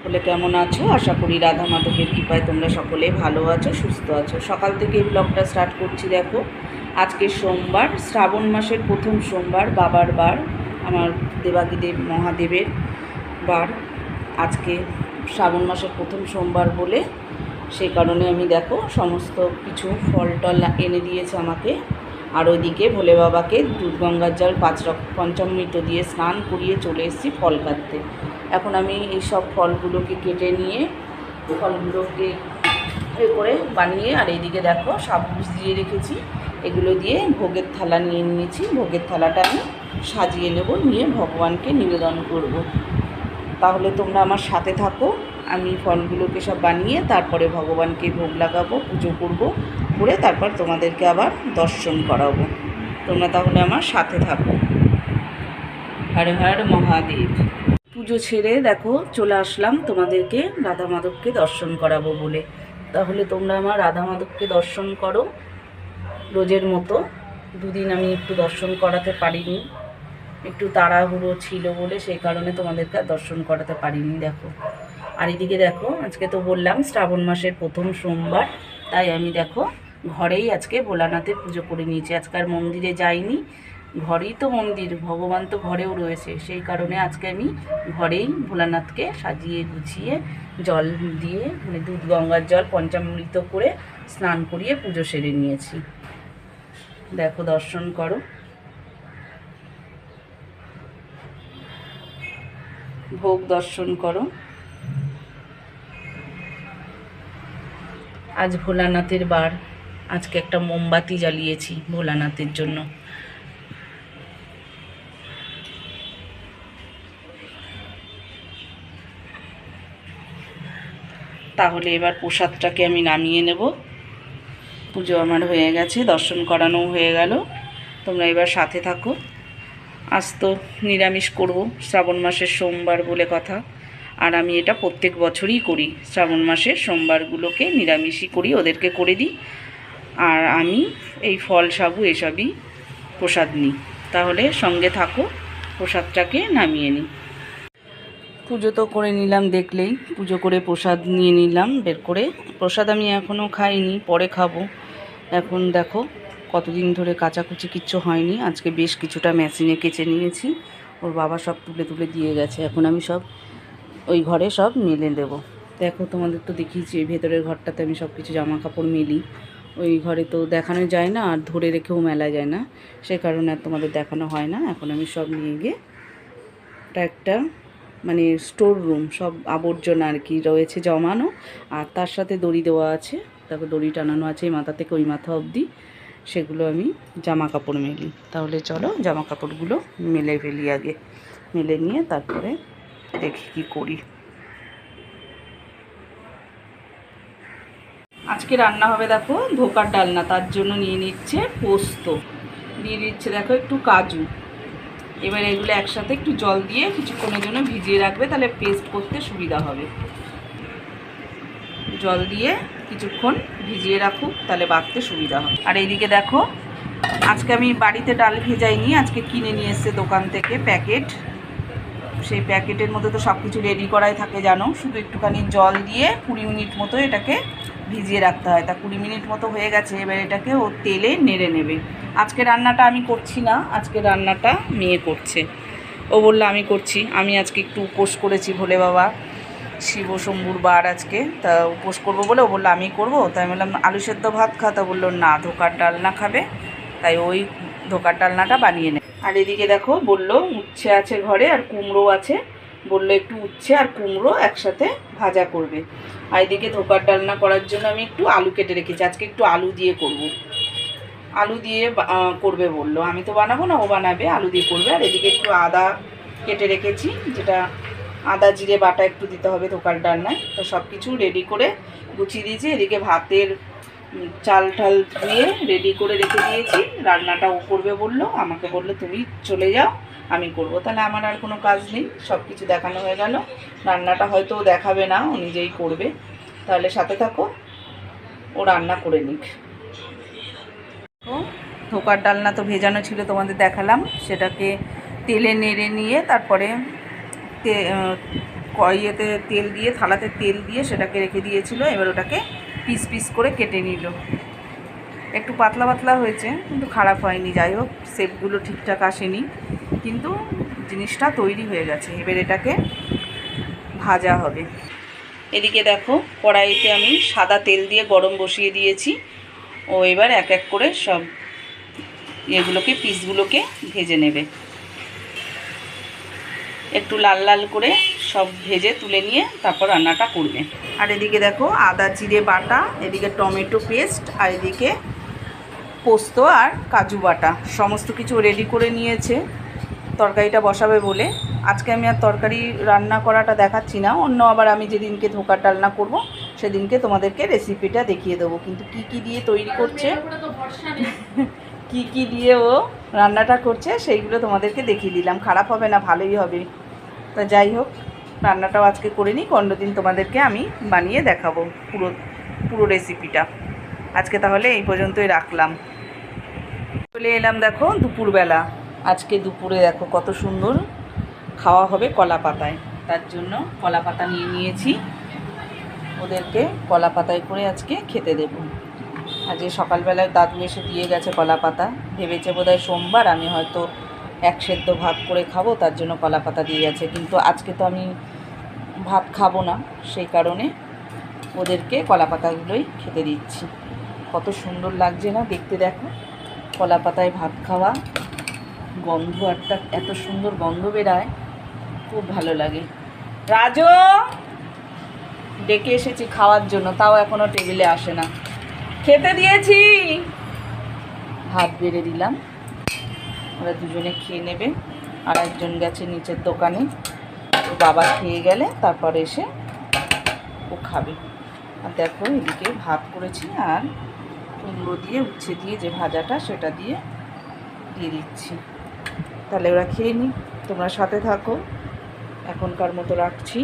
সকলে কেমন আছো? আশা করি রাধা মাধবের কৃপায় তোমরা সকলে ভালো আছো, সুস্থ আছো। সকাল থেকে এই ব্লগটা স্টার্ট করছি, দেখো। আজকে সোমবার, শ্রাবণ মাসের প্রথম সোমবার, বাবার বার, আমার দেবাদিদেব, মহাদেবের বার। আজকে শ্রাবণ মাসের প্রথম সোমবার বলে সেই কারণে আমি, দেখো, সমস্ত কিছু ফল টল এনে দিয়েছে আমাকে। আর ওইদিকে ভোলে বাবাকে দুধ গঙ্গার জল পাঁচ রক পঞ্চামৃত দিয়ে স্নান করিয়ে চলে এসেছি ফল কাটতে। এখন আমি এই সব ফলগুলোকে কেটে নিয়ে ফলগুলোকে এ করে বানিয়ে আর এইদিকে দেখো সাবুস দিয়ে রেখেছি। এগুলো দিয়ে ভোগের থালা নিয়ে নিয়েছি। ভোগের থালাটা আমি সাজিয়ে নেব, নিয়ে ভগবানকে নিবেদন করব। তাহলে তোমরা আমার সাথে থাকো। আমি ফলগুলোকে সব বানিয়ে তারপরে ভগবানকে ভোগ লাগাবো, পুজো করব। করে তারপর তোমাদেরকে আবার দর্শন করাবো। তোমরা তাহলে আমার সাথে থাকো। হর হর মহাদেব। পুজো ছেড়ে দেখো, চলে আসলাম তোমাদেরকে রাধা মাধবকে দর্শন করাবো বলে। তাহলে তোমরা আমার রাধা মাধবকে দর্শন করো রোজের মতো। দুদিন আমি একটু দর্শন করাতে পারিনি। একটু তাড়াহুড়ো ছিল বলে সেই কারণে তোমাদেরকে দর্শন করাতে পারিনি, দেখো। আর এদিকে দেখো, আজকে তো বললাম শ্রাবণ মাসের প্রথম সোমবার, তাই আমি দেখো ঘরেই আজকে ভোলানাথের পুজো করে নিয়েছি। আজকে আর মন্দিরে যাইনি। ঘরেই তো মন্দির, ভগবান তো ঘরেও রয়েছে। সেই কারণে আজকে আমি ঘরেই ভোলানাথকে সাজিয়ে গুছিয়ে জল দিয়ে মানে দুধ, গঙ্গার জল, পঞ্চামৃত করে স্নান করিয়ে পুজো সেরে নিয়েছি। দেখো, দর্শন করো। ভোগ দর্শন করো। আজ ভোলানাথের বার। আজকে একটা মোমবাতি জ্বালিয়েছি ভোলানাথের জন্য। তাহলে এবার প্রসাদটাকে আমি নামিয়ে নেব। পুজো আমার হয়ে গেছে, দর্শন করানোও হয়ে গেল। তোমরা এবার সাথে থাকো। আজ তো নিরামিষ করব, শ্রাবণ মাসের সোমবার বলে কথা। আর আমি এটা প্রত্যেক বছরই করি। শ্রাবণ মাসের সোমবারগুলোকে নিরামিষই করি, ওদেরকে করে দিই। আর আমি এই ফল সাবু এসবই প্রসাদ নিই। তাহলে সঙ্গে থাকো, প্রসাদটাকে নামিয়ে নিই। পুজো তো করে নিলাম দেখলেই, পুজো করে প্রসাদ নিয়ে নিলাম, বের করে। প্রসাদ আমি এখনও খাইনি, পরে খাব। এখন দেখো, কতদিন ধরে কাচাকুচি কিচ্ছু হয়নি, আজকে বেশ কিছুটা মেশিনে কেচে নিয়েছি। ওর বাবা সব তুলে তুলে দিয়ে গেছে, এখন আমি সব ওই ঘরে সব মেলে দেবো। দেখো, তোমাদের তো দেখিয়েছি ভেতরের ঘরটাতে আমি সব কিছু জামা কাপড় মেলি। ওই ঘরে তো দেখানো যায় না আর ধরে রেখেও মেলা যায় না। সে কারণে আর তোমাদের দেখানো হয় না। এখন আমি সব নিয়ে গিয়ে এটা একটা মানে স্টোর রুম সব আবর্জনা আর কি রয়েছে জমানো। আর তার সাথে দড়ি দেওয়া আছে। তারপর দড়ি টানানো আছে এই মাথা থেকে ওই মাথা অবধি। সেগুলো আমি জামা কাপড় মেলি। তাহলে চলো জামা কাপড়গুলো মেলে ফেলি আগে। মেলে নিয়ে তারপরে দেখি কি করি। আজকে রান্না হবে দেখো ধোকার ডালনা, তার জন্য নিয়ে নিচ্ছে পোস্ত। দিয়ে দিচ্ছে দেখো একটু কাজু। এবার এগুলো একসাথে একটু জল দিয়ে কিছুক্ষণের জন্য ভিজিয়ে রাখবে, তাহলে পেস্ট করতে সুবিধা হবে। জল দিয়ে কিছুক্ষণ ভিজিয়ে রাখুক, তাহলে বাটতে সুবিধা হবে। আর এইদিকে দেখো, আজকে আমি বাড়িতে ডাল ভেজাইনি, আজকে কিনে নিয়ে এসছে দোকান থেকে প্যাকেট। সেই প্যাকেটের মধ্যে তো সব কিছু রেডি করাই থাকে, জানো? শুধু একটুখানি জল দিয়ে কুড়ি মিনিট মতো এটাকে ভিজিয়ে রাখতে হয়। তা কুড়ি মিনিট মতো হয়ে গেছে, এবার এটাকে ও তেলে নেড়ে নেবে। আজকে রান্নাটা আমি করছি না, আজকে রান্নাটা মেয়ে করছে। ও বলল, আমি করছি। আমি আজকে একটু উপোস করেছি ভোলে বাবা। শিব শম্ভুর বার আজকে। তা উপোস করব বলে ও বলল, আমি করব? তাই বললাম, আলু সেদ্ধ ভাত খা। তা বলল, না, ধোকার ডালনা খাবে। তাই ওই ধোকার ডালনাটা বানিয়ে নেয় আর এদিকে দেখো, বলল উচ্ছে আছে ঘরে আর কুমড়ো আছে। বলল একটু উচ্ছে আর কুমড়ো একসাথে ভাজা করবে। আর এদিকে ধোকার ডালনা করার জন্য আমি একটু আলু কেটে রেখেছি। আজকে একটু আলু দিয়ে করব। আলু দিয়ে করবে বলল। আমি তো বানাবো না, ও বানাবে, আলু দিয়ে করবে। আর এদিকে একটু আদা কেটে রেখেছি, যেটা আদা, জিরে, বাটা একটু দিতে হবে ধোকার ডালনায়। তো সব কিছু রেডি করে গুছিয়ে দিয়েছি। এদিকে ভাতের চাল টাল দিয়ে রেডি করে রেখে দিয়েছি। রান্নাটা ও করবে বলল, আমাকে বলল, তুমি চলে যাও, আমি করব। তাহলে আমার আর কোনো কাজ নেই সব কিছু দেখানো হয়ে গেল। রান্নাটা হয়তো ও দেখাবে না, ও নিজেই করবে। তাহলে সাথে থাকো, ও রান্না করে নিক। ধোকার ডালনা তো ভেজানো ছিল, তোমাদের দেখালাম। সেটাকে তেলে নেড়ে নিয়ে তারপরে কড়াইয়েতে তেল দিয়ে, থালাতে তেল দিয়ে সেটাকে রেখে দিয়েছিল। এবার ওটাকে পিস পিস করে কেটে নিল। একটু পাতলা পাতলা হয়েছে, কিন্তু খারাপ হয়নি। যাই হোক শেপগুলো ঠিকঠাক আসেনি, কিন্তু জিনিসটা তৈরি হয়ে গেছে। এবার এটাকে ভাজা হবে। এদিকে দেখো, কড়াইতে আমি সাদা তেল দিয়ে গরম বসিয়ে দিয়েছি। ও এবার এক এক করে সব এগুলোকে পিসগুলোকে ভেজে নেবে। একটু লাল লাল করে সব ভেজে তুলে নিয়ে তারপর রান্নাটা করবে। আর এদিকে দেখো আদা জিরে বাটা, এদিকে টমেটো পেস্ট, আর এদিকে পোস্ত আর কাজু বাটা। সমস্ত কিছু রেডি করে নিয়েছে। তরকারিটা বসাবে বলে। আজকে আমি আর তরকারি রান্না করাটা দেখাচ্ছি না। অন্য আবার আমি যেদিনকে ধোকার ডালনা করব, সেদিনকে তোমাদেরকে রেসিপিটা দেখিয়ে দেবো। কিন্তু কি কি দিয়ে তৈরি করছে, কি কি দিয়ে ও রান্নাটা করছে, সেইগুলো তোমাদেরকে দেখিয়ে দিলাম। খারাপ হবে না, ভালোই হবে। তা যাই হোক। রান্নাটাও আজকে করে নিই দিন তোমাদেরকে আমি বানিয়ে দেখাবো পুরো পুরো রেসিপিটা আজকে তাহলে এই পর্যন্তই রাখলাম। চলে এলাম দেখো দুপুরবেলা। আজকে দুপুরে দেখো কত সুন্দর খাওয়া হবে কলা পাতায়। তার জন্য কলা পাতা নিয়ে নিয়েছি। ওদেরকে কলা পাতায় করে আজকে খেতে দেব। আজকে সকালবেলায় দাদু এসে দিয়ে গেছে কলা পাতা। ভেবেছে বোধহয় সোমবার, আমি হয়তো এক সেদ্ধ ভাত করে খাব, তার জন্য কলা পাতা দিয়ে গেছে। কিন্তু আজকে তো আমি ভাত খাব না, সেই কারণে ওদেরকে কলা পাতাগুলোই খেতে দিচ্ছি। কত সুন্দর লাগছে না দেখতে দেখো কলা পাতায় ভাত খাওয়া, গন্ধ একটা, এত সুন্দর গন্ধ বেরায়, খুব ভালো লাগে। রাজু, ডেকে এসেছি খাওয়ার জন্য, তাও এখনও টেবিলে আসে না। খেতে দিয়েছি। ভাত বেড়ে দিলাম। ওরা দুজনে খেয়ে নেবে, আর একজন গেছে নিচের দোকানে। বাবা খেয়ে গেলে তারপর এসে ও খাবে। আর দেখো এদিকে ভাত করেছি আর কুমড়ো দিয়ে উচ্ছে দিয়ে যে ভাজাটা সেটা দিয়ে দিয়ে দিচ্ছি। তাহলে ওরা খেয়ে নিই তোমরা সাথে থাকো। এখনকার মতো রাখছি।